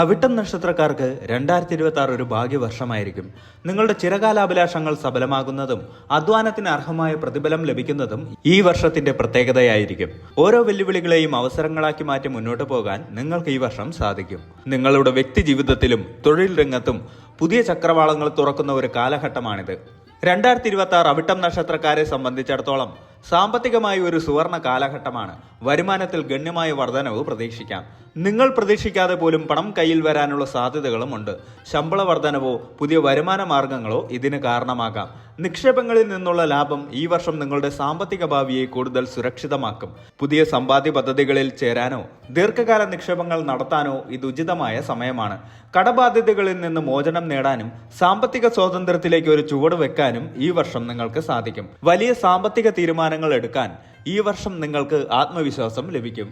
അവിട്ടം നക്ഷത്രക്കാർക്ക് രണ്ടായിരത്തി ഇരുപത്തി ആറ് ഒരു ഭാഗ്യവർഷമായിരിക്കും. നിങ്ങളുടെ ചിരകാലാഭിലാഷങ്ങൾ സഫലമാകുന്നതും അധ്വാനത്തിന് അർഹമായ പ്രതിഫലം ലഭിക്കുന്നതും ഈ വർഷത്തിന്റെ പ്രത്യേകതയായിരിക്കും. ഓരോ വെല്ലുവിളികളെയും അവസരങ്ങളാക്കി മാറ്റി മുന്നോട്ട് പോകാൻ നിങ്ങൾക്ക് ഈ വർഷം സാധിക്കും. നിങ്ങളുടെ വ്യക്തി ജീവിതത്തിലും തൊഴിൽ രംഗത്തും പുതിയ ചക്രവാളങ്ങൾ തുറക്കുന്ന ഒരു കാലഘട്ടമാണിത്. രണ്ടായിരത്തി ഇരുപത്തി ആറ് അവിട്ടം നക്ഷത്രക്കാരെ സംബന്ധിച്ചിടത്തോളം സാമ്പത്തികമായി ഒരു സുവർണ കാലഘട്ടമാണ്. വരുമാനത്തിൽ ഗണ്യമായ വർധനവ് പ്രതീക്ഷിക്കാം. നിങ്ങൾ പ്രതീക്ഷിക്കാതെ പോലും പണം കയ്യിൽ വരാനുള്ള സാധ്യതകളും ഉണ്ട്. ശമ്പള വർധനവോ പുതിയ വരുമാന മാർഗങ്ങളോ ഇതിന് കാരണമാകാം. നിക്ഷേപങ്ങളിൽ നിന്നുള്ള ലാഭം ഈ വർഷം നിങ്ങളുടെ സാമ്പത്തിക ഭാവിയെ കൂടുതൽ സുരക്ഷിതമാക്കും. പുതിയ സമ്പാദ്യ പദ്ധതികളിൽ ചേരാനോ ദീർഘകാല നിക്ഷേപങ്ങൾ നടത്താനോ ഇത് ഉചിതമായ സമയമാണ്. കടബാധ്യതകളിൽ നിന്ന് മോചനം നേടാനും സാമ്പത്തിക സ്വാതന്ത്ര്യത്തിലേക്ക് ഒരു ചുവട് വെക്കാനും ഈ വർഷം നിങ്ങൾക്ക് സാധിക്കും. വലിയ സാമ്പത്തിക തീരുമാനങ്ങൾ എടുക്കാൻ ഈ വർഷം നിങ്ങൾക്ക് ആത്മവിശ്വാസം ലഭിക്കും.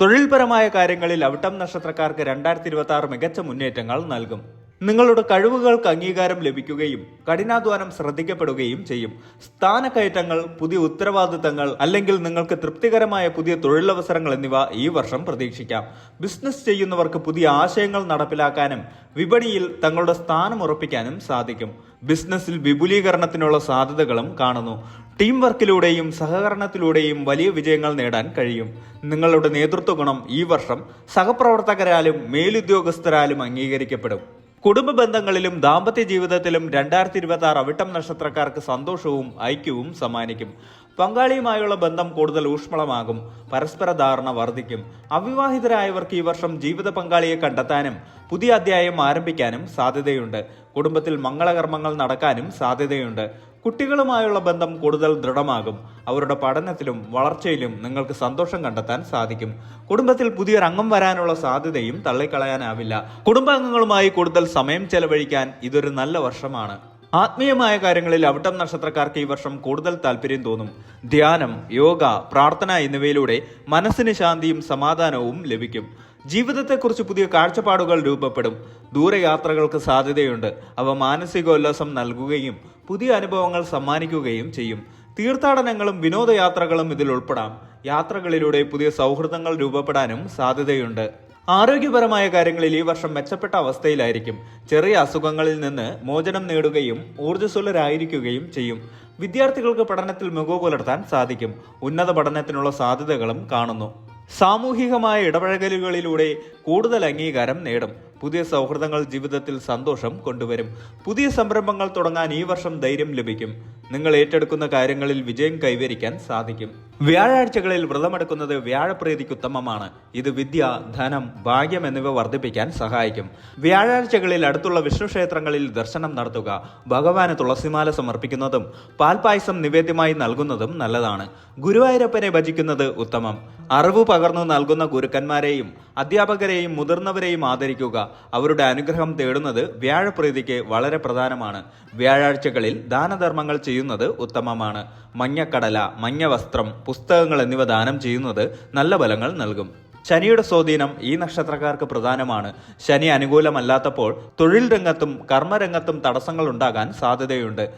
തൊഴിൽപരമായ കാര്യങ്ങളിൽ അവിട്ടം നക്ഷത്രക്കാർക്ക് രണ്ടായിരത്തി മികച്ച മുന്നേറ്റങ്ങൾ നൽകും. നിങ്ങളുടെ കഴിവുകൾക്ക് അംഗീകാരം ലഭിക്കുകയും കഠിനാധ്വാനം ശ്രദ്ധിക്കപ്പെടുകയും ചെയ്യും. സ്ഥാനക്കയറ്റങ്ങൾ പുതിയ ഉത്തരവാദിത്തങ്ങൾ അല്ലെങ്കിൽ നിങ്ങൾക്ക് തൃപ്തികരമായ പുതിയ തൊഴിലവസരങ്ങൾ എന്നിവ ഈ വർഷം പ്രതീക്ഷിക്കാം. ബിസിനസ് ചെയ്യുന്നവർക്ക് പുതിയ ആശയങ്ങൾ നടപ്പിലാക്കാനും വിപണിയിൽ തങ്ങളുടെ സ്ഥാനം ഉറപ്പിക്കാനും സാധിക്കും. ബിസിനസ്സിൽ വിപുലീകരണത്തിനുള്ള സാധ്യതകളും കാണുന്നു. ടീം വർക്കിലൂടെയും സഹകരണത്തിലൂടെയും വലിയ വിജയങ്ങൾ നേടാൻ കഴിയും. നിങ്ങളുടെ നേതൃത്വ ഗുണം ഈ വർഷം സഹപ്രവർത്തകരാലും മേലുദ്യോഗസ്ഥരാലും അംഗീകരിക്കപ്പെടും. കുടുംബ ബന്ധങ്ങളിലും ദാമ്പത്യ ജീവിതത്തിലും രണ്ടായിരത്തി ഇരുപത്തി ആറ് അവിട്ടം നക്ഷത്രക്കാർക്ക് സന്തോഷവും ഐക്യവും സമ്മാനിക്കും. പങ്കാളിയുമായുള്ള ബന്ധം കൂടുതൽ ഊഷ്മളമാകും. പരസ്പര ധാരണ വർദ്ധിക്കും. അവിവാഹിതരായവർക്ക് ഈ വർഷം ജീവിത പങ്കാളിയെ കണ്ടെത്താനും പുതിയ അധ്യായം ആരംഭിക്കാനും സാധ്യതയുണ്ട്. കുടുംബത്തിൽ മംഗളകർമ്മങ്ങൾ നടക്കാനും സാധ്യതയുണ്ട്. കുട്ടികളുമായുള്ള ബന്ധം കൂടുതൽ ദൃഢമാകും. അവരുടെ പഠനത്തിലും വളർച്ചയിലും നിങ്ങൾക്ക് സന്തോഷം കണ്ടെത്താൻ സാധിക്കും. കുടുംബത്തിൽ പുതിയൊരംഗം വരാനുള്ള സാധ്യതയും തള്ളിക്കളയാനാവില്ല. കുടുംബാംഗങ്ങളുമായി കൂടുതൽ സമയം ചെലവഴിക്കാൻ ഇതൊരു നല്ല വർഷമാണ്. ആത്മീയമായ കാര്യങ്ങളിൽ അവിട്ടം നക്ഷത്രക്കാർക്ക് ഈ വർഷം കൂടുതൽ താല്പര്യം തോന്നും. ധ്യാനം യോഗ പ്രാർത്ഥന എന്നിവയിലൂടെ മനസ്സിന് ശാന്തിയും സമാധാനവും ലഭിക്കും. ജീവിതത്തെക്കുറിച്ച് പുതിയ കാഴ്ചപ്പാടുകൾ രൂപപ്പെടും. ദൂരയാത്രകൾക്ക് സാധ്യതയുണ്ട്. അവ മാനസികോല്ലാസം നൽകുകയും പുതിയ അനുഭവങ്ങൾ സമ്മാനിക്കുകയും ചെയ്യും. തീർത്ഥാടനങ്ങളും വിനോദയാത്രകളും ഇതിൽ ഉൾപ്പെടാം. യാത്രകളിലൂടെ പുതിയ സൗഹൃദങ്ങൾ രൂപപ്പെടാനും സാധ്യതയുണ്ട്. ആരോഗ്യപരമായ കാര്യങ്ങളിൽ ഈ വർഷം മെച്ചപ്പെട്ട അവസ്ഥയിലായിരിക്കും. ചെറിയ അസുഖങ്ങളിൽ നിന്ന് മോചനം നേടുകയും ഊർജസ്വലരായിരിക്കുകയും ചെയ്യും. വിദ്യാർത്ഥികൾക്ക് പഠനത്തിൽ മികവ് പുലർത്താൻ സാധിക്കും. ഉന്നത പഠനത്തിനുള്ള സാധ്യതകളും കാണുന്നു. സാമൂഹികമായ ഇടപഴകലുകളിലൂടെ കൂടുതൽ അംഗീകാരം നേടും. പുതിയ സൗഹൃദങ്ങൾ ജീവിതത്തിൽ സന്തോഷം കൊണ്ടുവരും. പുതിയ സംരംഭങ്ങൾ തുടങ്ങാൻ ഈ വർഷം ധൈര്യം ലഭിക്കും. നിങ്ങൾ ഏറ്റെടുക്കുന്ന കാര്യങ്ങളിൽ വിജയം കൈവരിക്കാൻ സാധിക്കും. വ്യാഴാഴ്ചകളിൽ വ്രതമെടുക്കുന്നത് വ്യാഴപ്രീതിക്ക് ഉത്തമമാണ്. ഇത് വിദ്യ ധനം ഭാഗ്യം എന്നിവ വർദ്ധിപ്പിക്കാൻ സഹായിക്കും. വ്യാഴാഴ്ചകളിൽ അടുത്തുള്ള വിഷ്ണു ക്ഷേത്രങ്ങളിൽ ദർശനം നടത്തുക ഭഗവാന് തുളസിമാല സമർപ്പിക്കുന്നതും പാൽപായസം നിവേദ്യമായി നൽകുന്നതും നല്ലതാണ്. ഗുരുവായൂരപ്പനെ ഭജിക്കുന്നത് ഉത്തമം. അറിവ് പകർന്നു നൽകുന്ന ഗുരുക്കന്മാരെയും അധ്യാപകരെയും മുതിർന്നവരെയും ആദരിക്കുക. അവരുടെ അനുഗ്രഹം തേടുന്നത് വ്യാഴപ്രീതിക്ക് വളരെ പ്രധാനമാണ്. വ്യാഴാഴ്ചകളിൽ ദാനധർമ്മങ്ങൾ ചെയ്യുന്നത് ഉത്തമമാണ്. മഞ്ഞക്കടല മഞ്ഞ വസ്ത്രം പുസ്തകങ്ങൾ എന്നിവ ദാനം ചെയ്യുന്നത് നല്ല ഫലങ്ങൾ നൽകും. ശനിയുടെ സ്വാധീനം ഈ നക്ഷത്രക്കാർക്ക് പ്രധാനമാണ്. ശനി അനുകൂലമല്ലാത്തപ്പോൾ തൊഴിൽ രംഗത്തും കർമ്മരംഗത്തും തടസ്സങ്ങൾ ഉണ്ടാകാൻ സാധ്യതയുണ്ട്.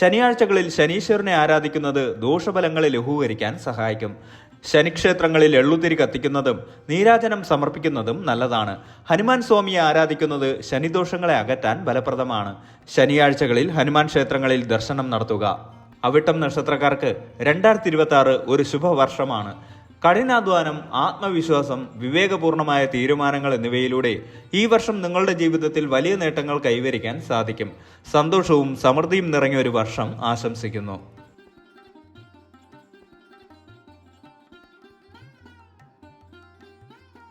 ശനിയാഴ്ചകളിൽ ശനീശ്വരനെ ആരാധിക്കുന്നത് ദോഷഫലങ്ങളെ ലഘൂകരിക്കാൻ സഹായിക്കും. ശനിക്ഷേത്രങ്ങളിൽ എള്ളുതിരി കത്തിക്കുന്നതും നീരാജനം സമർപ്പിക്കുന്നതും നല്ലതാണ്. ഹനുമാൻ സ്വാമിയെ ആരാധിക്കുന്നത് ശനിദോഷങ്ങളെ അകറ്റാൻ ഫലപ്രദമാണ്. ശനിയാഴ്ചകളിൽ ഹനുമാൻ ക്ഷേത്രങ്ങളിൽ ദർശനം നടത്തുക. അവിട്ടം നക്ഷത്രക്കാർക്ക് രണ്ടായിരത്തി ഇരുപത്തി ആറ് ഒരു ശുഭവർഷമാണ്. കഠിനാധ്വാനം ആത്മവിശ്വാസം വിവേകപൂർണമായ തീരുമാനങ്ങൾ എന്നിവയിലൂടെ ഈ വർഷം നിങ്ങളുടെ ജീവിതത്തിൽ വലിയ നേട്ടങ്ങൾ കൈവരിക്കാൻ സാധിക്കും. സന്തോഷവും സമൃദ്ധിയും നിറഞ്ഞ ഒരു വർഷം ആശംസിക്കുന്നു.